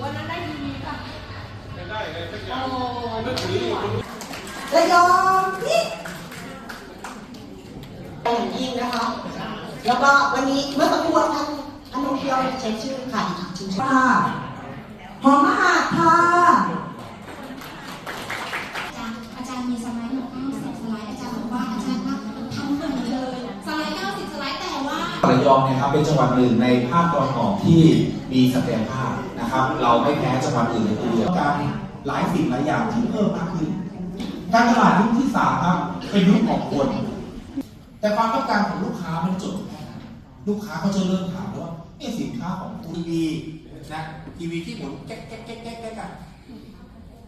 วันนั้นได้ทีวีป่ะไม่ได้เลยสักอโอ้ย่างไม่ไหวระยองนี่อย่างยิ่งนะคะ แล้วก็วันนี้เมื่อสักครู่ท่านอนุเพียวใช้ชื่อค่ะอีกชื่อค่ะหอมมหาดค่ะ ยองเนี่ยครับเป็นจังหวัดหนึ่งในภาคตะวันออกที่มีศักยภาพนะครับ เราไม่แพ้จังหวัดอื่นเลยทีเดียวการหลายสิ่งหลายอย่างที่เพิ่มมากขึ้น การตลาดยุคที่สามครับเป็นยุคของคน แต่ความต้องการของลูกค้าม่ได้จบแค่นลูกค้าเขาจะเริ่มถามว่าเอ๊สินค้าของทีวีนะทีวีที่หมุนแก๊กแก๊กแก๊กแก๊กแก๊กอะ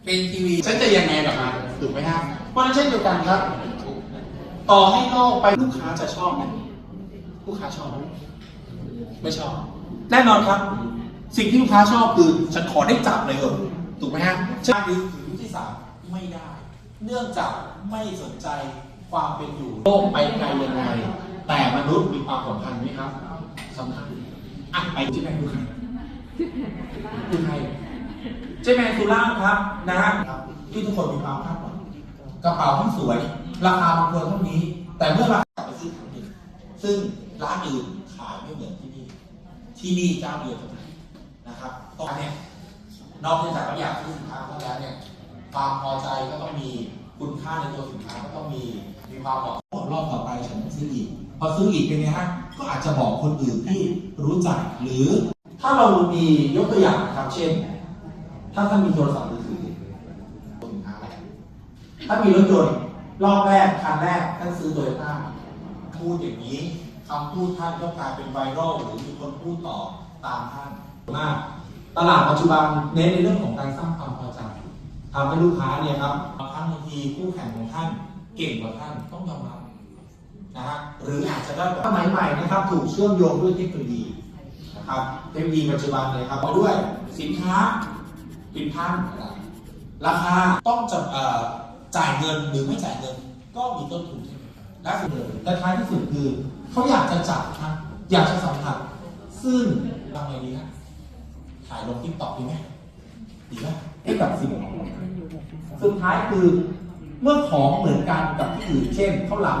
เป็นทีวีฉันจะยังไงกับมันถูกไหมครับเพราะนั้นเช่นเดียวกันครับ ต่อให้นอกไปลูกค้าจะชอบไหม ลูกค้าชอบไหมไม่ชอบ แน่นอนครับ สิ่งที่ลูกค้าชอบคือฉันขอได้จับเลยเหรอถูกไหมฮะใช่คือถือยุคที่สามไม่ได้ เนื่องจากไม่สนใจความเป็นอยู่โลกไปไกลยังไง แต่มนุษย์มีความสำคัญไหมครับสำคัญอะไปที่ไหนดูครับดูใครเจ๊แมนสุล่าภครับนะฮะที่ทุกคนมีความคาดหวังกระเป๋าที่สวย ราคาบางคนเท่านี้ แต่เมื่อราคาไปซื้อถังหนึ่งซึ่ง ร้านอื่นขายไม่เหมือนที่นี่ ที่นี่เจ้าเดียวเท่านั้นนะครับตอนเนี้ยนอกจากเราอยากซื้อสินค้าเขาแล้วเนี่ยความพอใจก็ต้องมีคุณค่าในตัวสินค้าก็ต้องมีมีความเหมาะสมรอบต่อไปฉันต้องซื้ออีกพอซื้ออีกเป็นไงฮะก็อาจจะบอกคนอื่นที่รู้จักหรือ ถ้าเรามียกตัวอย่างนะครับเช่น ถ้าท่านมีโทรศัพท์มือถือสินค้าแรถ้ามีรถยนต์รอบแรกคันแรกท่านซื้อโตโยต้าพูดอย่างนี้ คำพูดท่านก็กลายเป็นไวรัลหรือมีคนพูดต่อตามท่านมากตลาดปัจจุบันเน้นในเรื่องของการสร้างความพอใจทำให้ลูกค้าเนี่ยครับบางครั้งบางทีคู่แข่งของท่านเก่งกว่าท่านต้องยอมรับนะฮะหรืออาจจะได้แบบสมัยใหม่นะครับ ถูกเชื่อมโยงด้วยเทคโนโลยีนะครับเทคโนโลยีปัจจุบันเลยครับเอาด้วยสินค้าผิดพันราคาต้องจะเอ่อจ่ายเงินหรือไม่จ่ายเงิน ก็มีต้นทุน เช่นเดียวกันและสุดเลยและท้ายที่สุดคือเขาอยากจะจับครับอยากจะสัมผัสซึ่งทำไงดีครับถ่ายลงทิกตอกดีไหมดีไหมให้กับสิ่งของสุดท้ายคือเมื่อของเหมือนกันกับที่อื่นเช่นข้าวหลาม